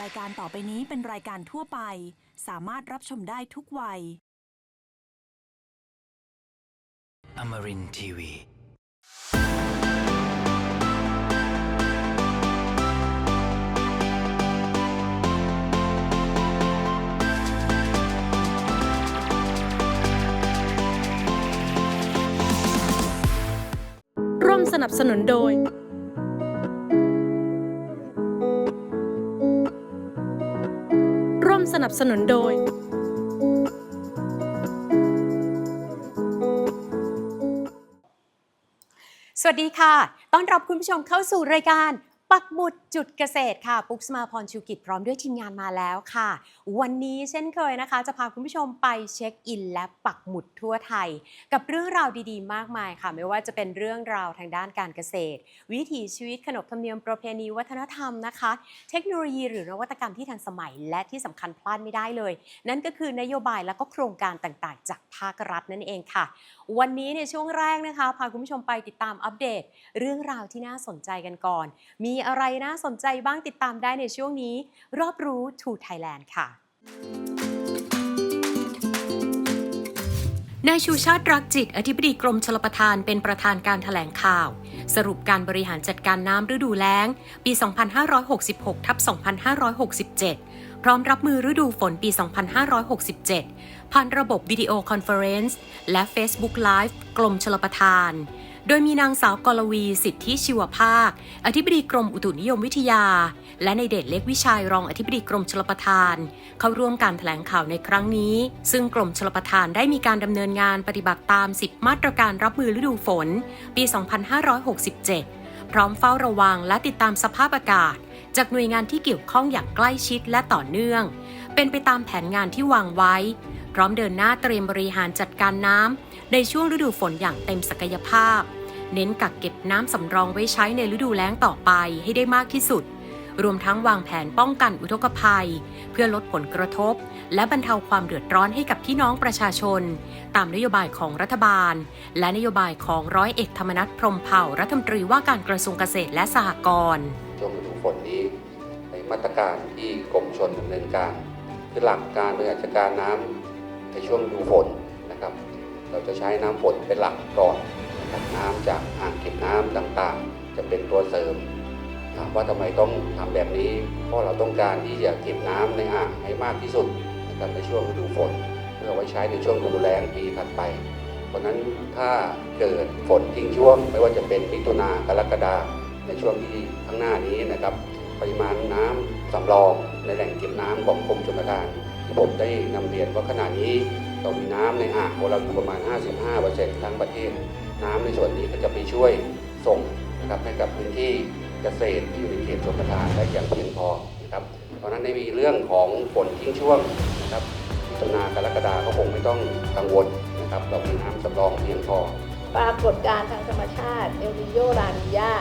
รายการต่อไปนี้เป็นรายการทั่วไป สามารถรับชมได้ทุกวัย Amarin Tiwi. ร่วมสนับสนุนโดย ร่วมสนับสนุนโดย สวัสดีค่ะ ต้อนรับคุณผู้ชมเข้าสู่รายการ ปักหมุดจุดเกษตรค่ะ ปุ๊กสมาพรชูกิจพร้อมด้วยทีมงานมาแล้วค่ะ วันนี้เช่นเคยนะคะ จะพาคุณผู้ชมไปเช็คอิน และปักหมุดทั่วไทย กับเรื่องราวดีๆ มากมายค่ะ ไม่ว่าจะเป็นเรื่องราวทางด้านการเกษตร วิถีชีวิตขนบธรรมเนียมประเพณีวัฒนธรรมนะคะ เทคโนโลยีหรือนวัตกรรมที่ทันสมัย และที่สำคัญพลาดไม่ได้เลย นั่นก็คือนโยบายและก็โครงการต่างๆ จากภาครัฐนั่นเองค่ะ วันนี้ในช่วงแรกนะคะพาคุณผู้ชมไปติดตามอัปเดต เรื่องราวที่น่าสนใจกันก่อน มีอะไรน่าสนใจบ้างติดตามได้ในช่วงนี้ รอบรู้ to Thailand ค่ะนายชูชาติรักจิต อธิบดีกรมชลประทานเป็นประธานการถแถลงข่าว สรุปการบริหารจัดการน้ำฤดูแล้ง ปี 2566ทับ2567 พร้อมรับมือฤดูฝนปี 2567 ผ่านระบบวิดีโอคอนเฟอเรนซ์และ Facebook Live กรมชลประทาน โดยมีนางสาวกรวีสิทธิชิวภาค อธิบดีกรมอุตุนิยมวิทยา และในเดชเล็กวิชัยรองอธิบดีกรมชลประทาน เข้าร่วมการถแถลงข่าวในครั้งนี้ ซึ่งกรมชลประทานได้มีการดำเนินงานปฏิบัติตาม 10 มาตรการรับมือฤดูฝน ปี 2567 พร้อมเฝ้าระวังและติดตามสภาพอากาศ จากหน่วยงานที่เกี่ยวข้องอย่างใกล้ชิดและต่อเนื่อง เป็นไปตามแผนงานที่วางไว้ พร้อมเดินหน้าเตรียมบริหารจัดการน้ำในช่วงฤดูฝนอย่างเต็มศักยภาพ เน้นกักเก็บน้ำสำรองไว้ใช้ในฤดูแล้งต่อไปให้ได้มากที่สุด รวมทั้งวางแผนป้องกันอุทกภัย เพื่อลดผลกระทบ และบรรเทาความเดือดร้อนให้กับพี่น้องประชาชน ตามนโยบายของรัฐบาล และนโยบายของร้อยเอกธรรมนัฐพรมเผ่ารัฐมนตรีว่าการกระทรวงเกษตรและสหกรณ์ช่วงฤดูฝนนี้ในมาตรการที่กรมชนดำเนินการคือหลักการบริหารจัดการน้ำ ในช่วงดูฝนนะครับ เราจะใช้น้ำฝนเป็นหลักก่อนนะครับน้ำจากอ่างเก็บน้ำต่างๆ จะเป็นตัวเสริมถามว่าทำไมต้องทำแบบนี้เพราะเราต้องการที่จะเก็บน้ำในอ่างให้มากที่สุดนะครับในช่วงฤดูฝนเพื่อไว้ใช้ในช่วงฤดูแล้งปีถัดไป เพราะนั้นถ้าเกิดฝนทิ้งช่วง ไม่ว่าจะเป็นมิถุนากรกฎาในช่วงที่ข้างหน้านี้นะครับ ปริมาณน้ำสำรองในแหล่งเก็บน้ำของกรมชลประทาน ผมได้นำเรียนว่าขณะนี้เรามีน้ำในอ่างของเราอยู่ประมาณ 55%ทั้งประเทศ น้ำในส่วนนี้ก็จะไปช่วยส่งนะครับให้กับพื้นที่เกษตรที่อยู่ในเขตชลประทานได้อย่างเพียงพอนะครับเพราะนั้นในมีเรื่องของฝนทิ้งช่วงนะครับมิถุนากรกฎาก็คงไม่ต้องกังวลนะครับเรามีน้ำสำรองเพียงพอปรากฏการณ์ทางธรรมชาติเอลนิโยรานิยา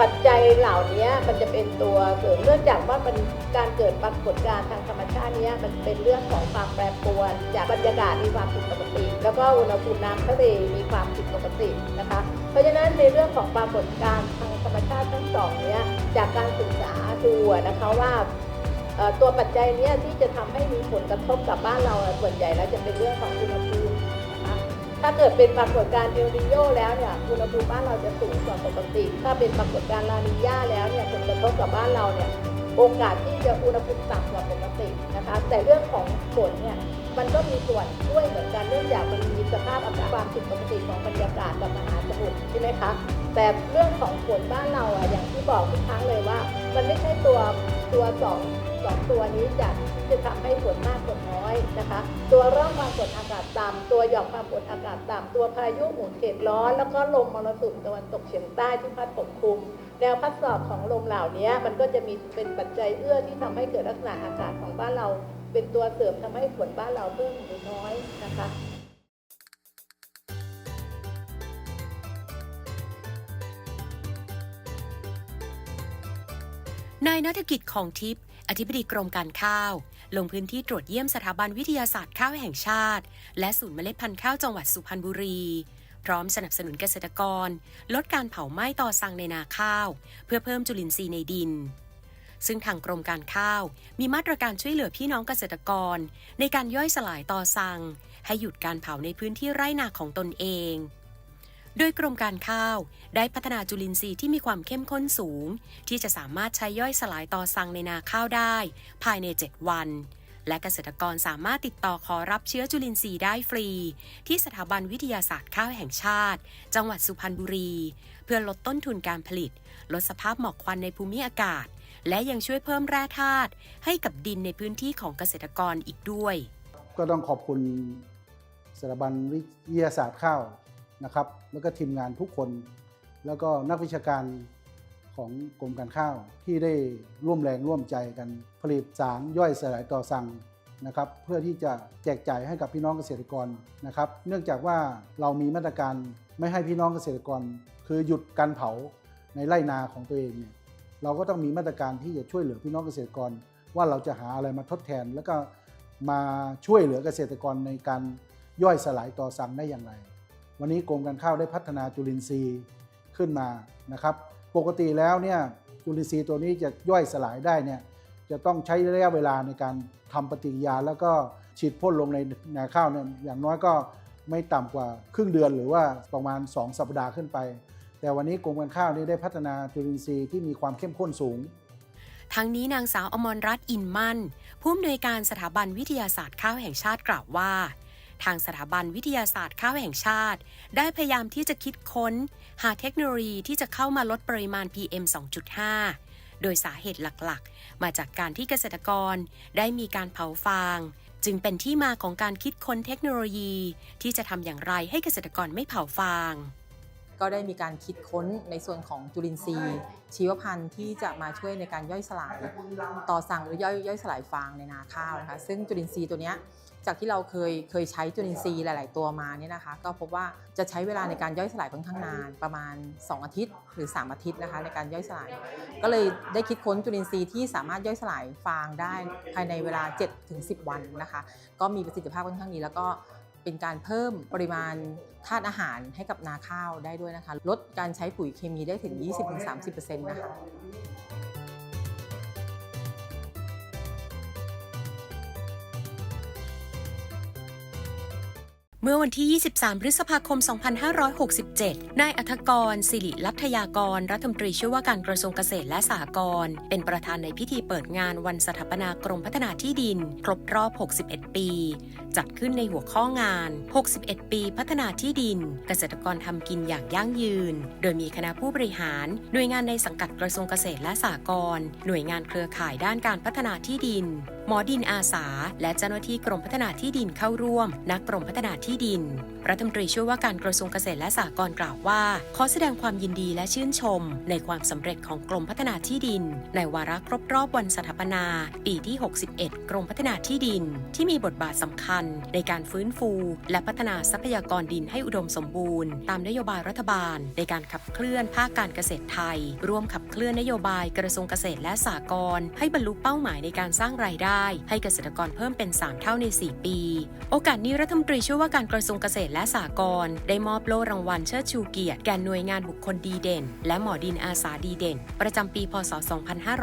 ปัจจัยเหล่านี้มันจะเป็นตัวเสริมเนื่องจากว่ามันการเกิดปรากฏการณ์ทางธรรมชาตินี้มันเป็นเรื่องของความแปรปรวน จากบรรยากาศมีความผิดปกติ แล้วก็อุณหภูมิน้ำทะเลมีความผิดปกตินะคะ เพราะฉะนั้นในเรื่องของปรากฏการณ์ทางธรรมชาติทั้งสองนี้จากการศึกษาดูนะคะว่าตัวปัจจัยนี้ที่จะทำให้มีผลกระทบกับบ้านเราส่วนใหญ่แล้วจะเป็นเรื่องของอุณหภูมิ ถ้าเกิดเป็นปรากฏการณ์เอลนิโยแล้วเนี่ยอุณหภูมิบ้านเราจะสูงกว่าปกติ ถ้าเป็นปรากฏการณ์ลานิญาแล้วเนี่ยผลกระทบกับบ้านเราเนี่ยโอกาสที่จะอุณหภูมิต่ำกว่าปกตินะคะ แต่เรื่องของฝนเนี่ยมันก็มีส่วนช่วยเหมือนกันเนื่องจากมันมีสภาพอากาศความผิดปกติของบรรยากาศกับมหาสมุทรใช่ไหมคะแต่เรื่องของฝนบ้านเราอะอย่างที่บอกทุกครั้งเลยว่า มันไม่ใช่ตัวตัวสองสองตัวนี้จะจะทำให้ฝนมากฝนน้อยนะคะ ตัวร่องความกดอากาศต่ำตัวหย่อมความกดอากาศต่ำตัวพายุหมุนเขตร้อน แล้วก็ลมมรสุมตะวันตกเฉียงใต้ที่พัดปกคลุมแนวพัดสอบของลมเหล่านี้มันก็จะมีเป็นปัจจัยเอื้อที่ทำให้เกิดลักษณะอากาศของบ้านเรา เป็นตัวเสริมทำให้ฝนบ้านเราเพิ่มหรือน้อยนะคะ นายนัฐกิจของทิพย์อธิบดีกรมการข้าว ลงพื้นที่ตรวจเยี่ยมสถาบันวิทยาศาสตร์ข้าวแห่งชาติ และศูนย์เมล็ดพันธุ์ข้าวจังหวัดสุพรรณบุรี พร้อมสนับสนุนเกษตรกร ลดการเผาไหม้ต่อสั่งในนาข้าว เพื่อเพิ่มจุลินทรีย์ในดิน ซึ่งทางกรมการข้าว มีมาตรการช่วยเหลือพี่น้องเกษตรกร ในการย่อยสลายต่อสั่งให้หยุดการเผาในพื้นที่ไร่นาของตนเอง โดยกรมการข้าว ได้พัฒนาจุลินทรีย์ที่มีความเข้มข้นสูง ที่จะสามารถใช้ย่อยสลายต่อสังในนาข้าวได้ ภายใน 7 วัน และเกษตรกรสามารถติดต่อขอรับเชื้อจุลินทรีย์ได้ฟรี ที่สถาบันวิทยาศาสตร์ข้าวแห่งชาติ จังหวัดสุพรรณบุรี เพื่อลดต้นทุนการผลิต ลดสภาพหมอกควันในภูมิอากาศ และยังช่วยเพิ่มแร่ธาตุให้กับดินในพื้นที่ของเกษตรกรอีกด้วย ก็ต้องขอบคุณสถาบันวิทยาศาสตร์ข้าว นะครับแล้วก็ทีมงานทุกคน แล้วก็นักวิชาการของกรมการข้าวที่ได้ร่วมแรงร่วมใจกันผลิตสารย่อยสลายต่อสั่งนะครับเพื่อที่จะแจกจ่ายให้กับพี่น้องเกษตรกรนะครับเนื่องจากว่าเรามีมาตรการไม่ให้พี่น้องเกษตรกร คือหยุดการเผาในไร่นาของตัวเองเนี่ยเราก็ต้องมีมาตรการที่จะช่วยเหลือพี่น้องเกษตรกร ว่าเราจะหาอะไรมาทดแทน แล้วก็มาช่วยเหลือเกษตรกรในการย่อยสลายต่อสั่งได้อย่างไร วันนี้กรมการข้าวได้พัฒนาจุลินทรีย์ขึ้นมานะครับ ปกติแล้วเนี่ยจุลินทรีย์ตัวนี้จะย่อยสลายได้เนี่ยจะต้องใช้ระยะเวลาในการทำปฏิกิริยา แล้วก็ฉีดพ่นลงในนาข้าวเนี่ยอย่างน้อยก็ไม่ต่ำกว่าครึ่งเดือนหรือว่าประมาณ 2 สัปดาห์ขึ้นไป แต่วันนี้กรมการข้าวนี่ได้พัฒนาจุลินทรีย์ที่มีความเข้มข้นสูงทั้งนี้นางสาวอมรรัตน์อินมั่น ผู้อำนวยการสถาบันวิทยาศาสตร์ข้าวแห่งชาติกล่าวว่า ทางสถาบันวิทยาศาสตร์ข้าวแห่งชาติ ได้พยายามที่จะคิดค้น หาเทคโนโลยีที่จะเข้ามาลดปริมาณ PM 2.5 โดยสาเหตุหลักๆ มาจากการที่เกษตรกรได้มีการเผาฟาง จึงเป็นที่มาของการคิดค้นเทคโนโลยี ที่จะทำอย่างไรให้เกษตรกรไม่เผาฟางก็ได้มีการคิดค้นในส่วนของจุลินทรีย์ ชีวพันธุ์ที่จะมาช่วยในการย่อยสลาย ต่อสั่งหรือย่อยย่อยสลายฟางในนาข้าวนะคะซึ่งจุลินทรีย์ตัวเนี้ย จากที่เราเคยเคยใช้จุลินทรีย์หลาย ๆ ตัวมาเนี่ยนะคะ ก็พบว่าจะใช้เวลาในการย่อยสลายค่อนข้างนานประมาณ 2 อาทิตย์ หรือ 3 อาทิตย์นะคะ ในการย่อยสลาย ก็เลยได้คิดค้นจุลินทรีย์ที่สามารถย่อยสลายฟางได้ภายในเวลา 7-10 วันนะคะ ก็มีประสิทธิภาพค่อนข้างดีแล้วก็เป็นการเพิ่มปริมาณธาตุอาหารให้กับนาข้าวได้ด้วยนะคะ ลดการใช้ปุ๋ยเคมีได้ถึง 20-30%นะคะ เมื่อวันที่ 23 พฤษภาคม 2567 นายอัธกร สิริลัทยากร รัฐมนตรีช่วยว่าการกระทรวงเกษตรและสหกรณ์ เป็นประธานในพิธีเปิดงานวันสถาปนากรมพัฒนาที่ดิน ครบรอบ 61 ปี จัดขึ้นในหัวข้องาน 61 ปีพัฒนาที่ดิน เกษตรกรทำกินอย่างยั่งยืน โดยมีคณะผู้บริหาร หน่วยงานในสังกัดกระทรวงเกษตรและสหกรณ์ หน่วยงานเครือข่ายด้านการพัฒนาที่ดิน หมอดินอาสา และเจ้าหน้าที่กรมพัฒนาที่ดินเข้าร่วม นักกรมพัฒนาที่ดิน รัฐมนตรีช่วยว่าการกระทรวงเกษตรและสหกรณ์กล่าวว่า ขอแสดงความยินดีและชื่นชม ในความสำเร็จของกรมพัฒนาที่ดิน ในวาระครบรอบวันสถาปนา ปีที่ 61 กรมพัฒนาที่ดิน ที่มีบทบาทสำคัญ ในการฟื้นฟู และพัฒนาทรัพยากรดินให้อุดมสมบูรณ์ ตามนโยบายรัฐบาล ในการขับเคลื่อนภาคการเกษตรไทย ร่วมขับเคลื่อนนโยบายกระทรวงเกษตรและสหกรณ์ให้บรรลุเป้าหมายในการสร้างรายได้ให้เกษตรกรเพิ่มเป็น 3 เท่าใน 4 ปี โอกาสนี้รัฐมนตรีช่วยว่าการกระทรวงเกษตรและสหกรณ์ได้มอบโล่รางวัลเชิดชูเกียรติแก่หน่วยงานบุคคลดีเด่น และหมอดินอาสาดีเด่น ประจำปีพศ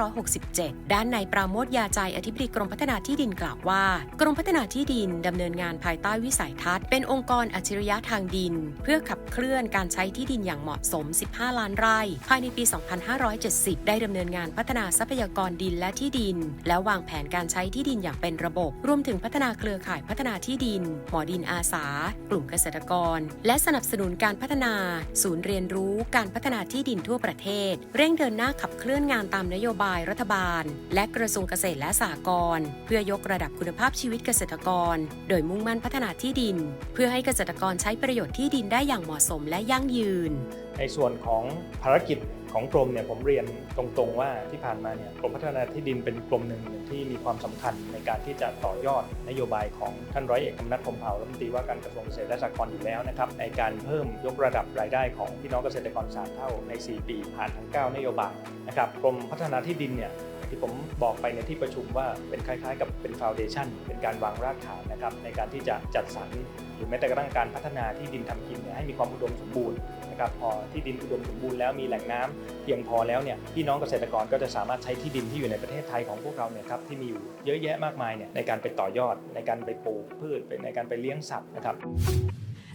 2567 ด้านนายปราโมทยาใจอธิบดีกรมพัฒนาที่ดินกล่าวว่า กรมพัฒนาที่ดินดำเนินงานภายใต้วิสัยทัศน์เป็นองค์กรอัจฉริยะทางดิน เพื่อขับเคลื่อนการใช้ที่ดินอย่างเหมาะสม 15 ล้านไร่ ภายในปี 2570 ได้ดำเนินงานพัฒนาทรัพยากรดินและที่ดิน และวางแผนการใช้ที่ดินอย่างเป็นระบบ รวมถึงพัฒนาเครือข่ายพัฒนาที่ดิน หมอดินอาสา กลุ่มเกษตรกร และสนับสนุนการพัฒนา ศูนย์เรียนรู้การพัฒนาที่ดินทั่วประเทศ เร่งเดินหน้าขับเคลื่อนงานตามนโยบายรัฐบาล และกระทรวงเกษตรและสหกรณ์เพื่อยกระดับคุณภาพชีวิตเกษตรกร โดยมุ่งมั่นพัฒนาที่ดิน เพื่อให้เกษตรกรใช้ประโยชน์ที่ดินได้อย่างเหมาะสมและยั่งยืน ในส่วนของภารกิจของกรมเนี่ยผมเรียนตรงๆว่าที่ผ่านมาเนี่ยกรมพัฒนาที่ดินเป็นกรมหนึ่งที่มีความสำคัญในการที่จะต่อยอดนโยบายของท่านร้อยเอกธรรมนัฐพรมเผ่ารัฐมนตรีว่าการกระทรวงเกษตรและสหกรณ์อยู่แล้วนะครับในการเพิ่มยกระดับรายได้ของพี่น้องเกษตรกรสามเท่าใน 4 ปีผ่านทั้ง 9 นโยบายนะครับกรมพัฒนาที่ดินเนี่ยที่ผมบอกไปในที่ประชุมว่าเป็นคล้ายๆ กับเป็นฟาวเดชันเป็นการวางรากฐานนะครับในการที่จะจัดสรรหรือแม้แต่กระทั่งการพัฒนาที่ดินทำกินให้มีความอุดมสมบูรณ์ นะครับพอที่ดินอุดมสมบูรณ์แล้วมีแหล่งน้ำเพียงพอแล้วเนี่ยพี่น้องเกษตรกรก็จะสามารถใช้ที่ดินที่อยู่ในประเทศไทยของพวกเราเนี่ยครับที่มีอยู่เยอะแยะมากมายเนี่ยในการไปต่อยอด ในการไปปลูกพืชในการไปเลี้ยงสัตว์นะครับ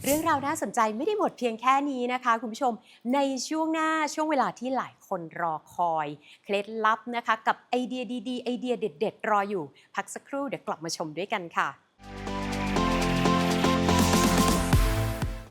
เรื่องราวน่าสนใจไม่ได้หมดเพียงแค่นี้นะคะ คุณผู้ชมในช่วงหน้าช่วงเวลาที่หลายคนรอคอย เคล็ดลับนะคะ กับไอเดียดีๆ ไอเดียเด็ด ๆ รออยู่ พักสักครู่เดี๋ยวกลับมาชมด้วยกันค่ะ